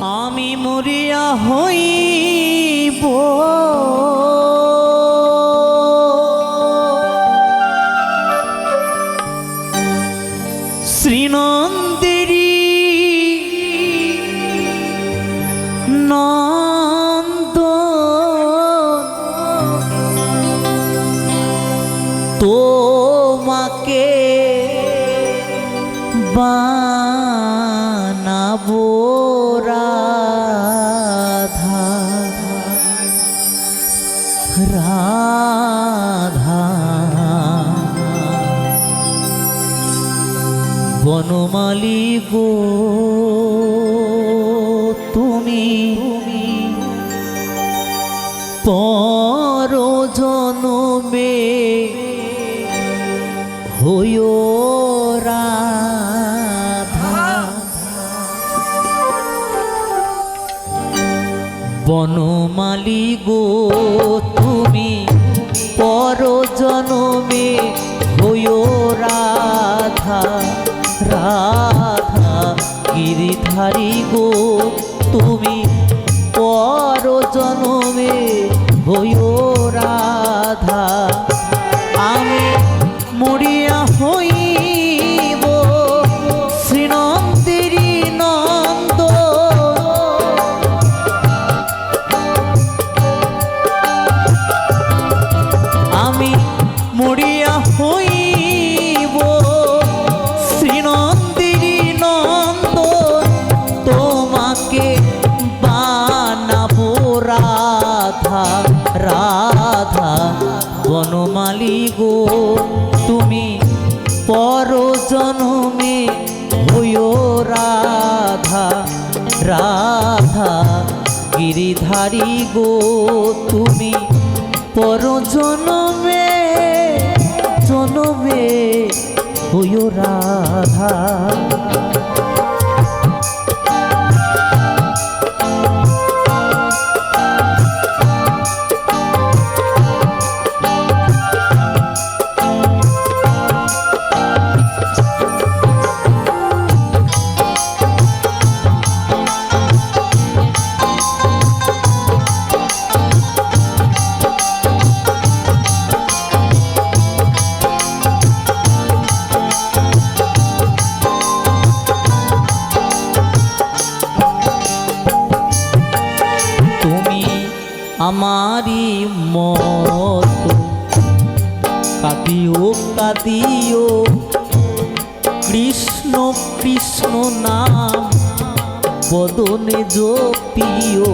আমি মরিয়া হইব। বানাবো রাধা রাধা বনমালী গো তুমি পর বনমালী গো তুমি পর জনমে হইও রাধা রাধা গিরিধারী গো তুমি গো, তুমি পর জনমে হইও রাধা রাধা গিরিধারী গো, তুমি পর জনমে জনমে হইও রাধা। মতো কাঁদিও কৃষ্ণ কৃষ্ণ নাম, বদনে জপিও।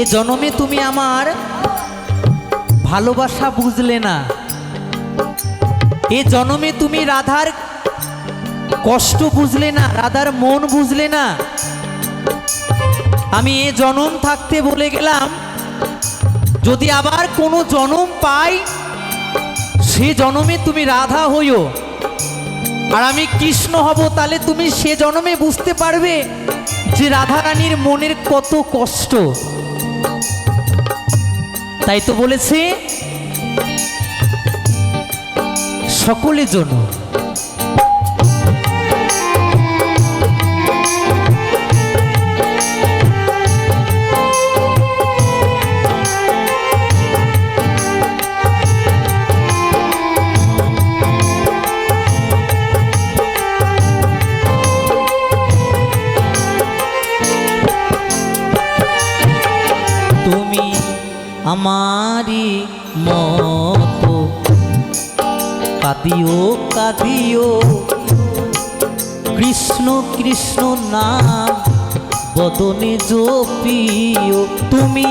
এ জনমে তুমি আমার ভালোবাসা বুঝলে না। এ জনমে তুমি রাধার কষ্ট বুঝলে না, রাধার মন বুঝলে না। আমি এ জনম থাকতে বলে গেলাম, যদি আবার কোনো জনম পাই, সে জনমে তুমি রাধা হইও। আর আমি কৃষ্ণ হব, তাহলে তুমি সে জনমে বুঝতে পারবে যে রাধা রানীর মনের কত কষ্ট। তাই তো বলেছে সকলের জন্য আমারই মতো। কাঁদিও কাঁদিও কৃষ্ণ কৃষ্ণ নাম বদনে জপিও। তুমি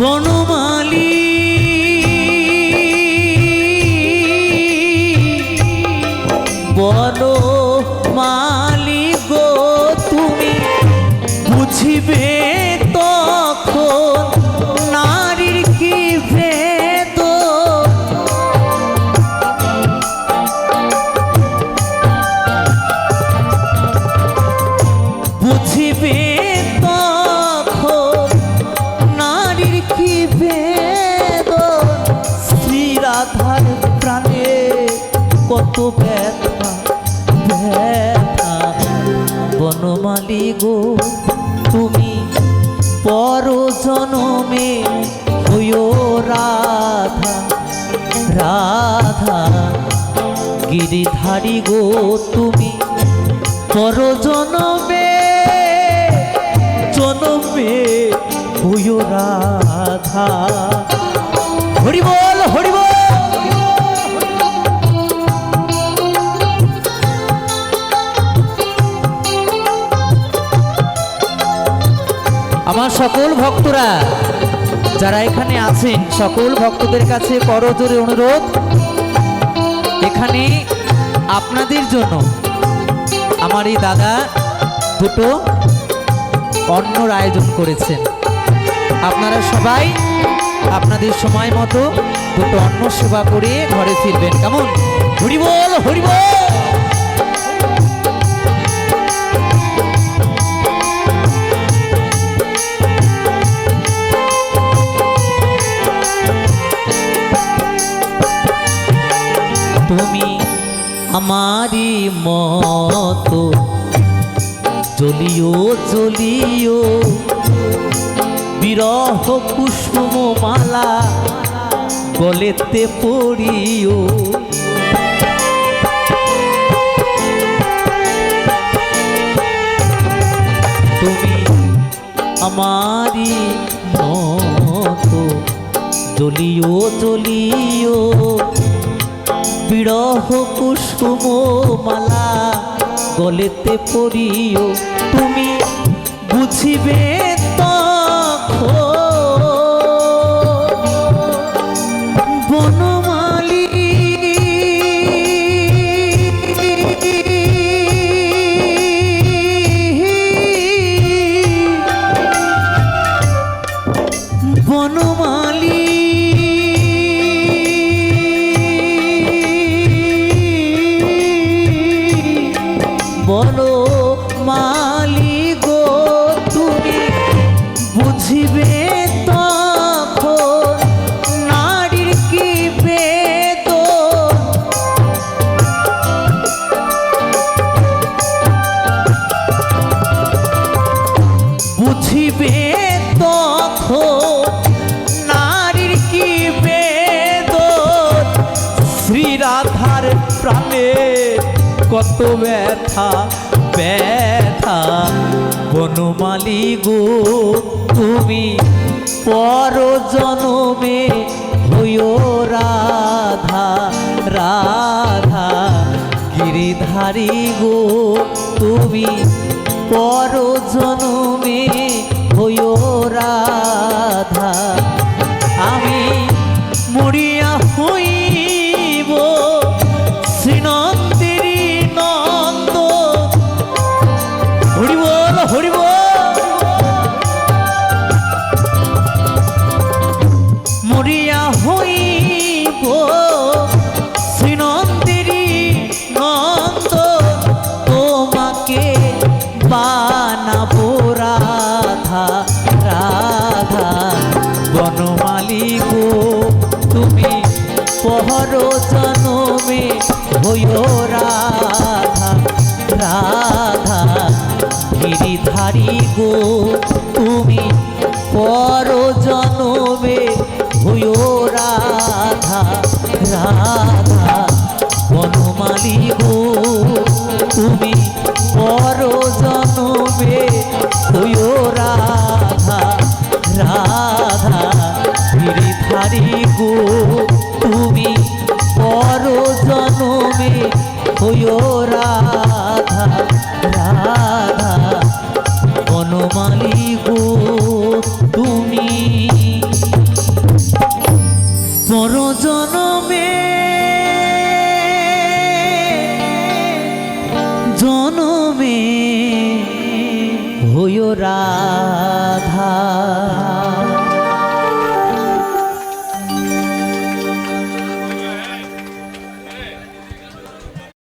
বনমালী গো, তুমি পর জনমে হইও রাধা রাধা। গিরিধারী গো, তুমি পর জনমে জনমে হইও রাধা। হরি আমার সকল ভক্তরা যারা এখানে আছেন, সকল ভক্তদের কাছে করজোরে অনুরোধ। এখানে আপনাদের জন্য আমার এই দাদা দুটো অন্নর আয়োজন করেছেন। আপনারা সবাই আপনাদের সময় মতো দুটো অন্ন সেবা করে ঘরে ফিরবেন। কেমন? হরিবল হরিবল! আমারই মতো। জ্বলিও জ্বলিও বিরহ কুসুম মালা গলেতে পড়িও। তুমি আমারই মতো। জ্বলিও জ্বলিও বিরহ কুসুম মালা গলেতে পড়িও তুমি বুঝিবে তখন বনমালী ব্যথা ব্যথা। বনমালী গো, তুমি পর জনমে হইও রাধা রাধা। গিরিধারী গো, তুমি পর জনমে হইও রাধা। গিরিধারী গো, তুমি পর জনমে হইও রাধা রাধা, বনমালী গো, তুমি পর জনমে হইও রাধা রাধা গিরিধারী গো। জনমে। জনমে। হইও রাধা।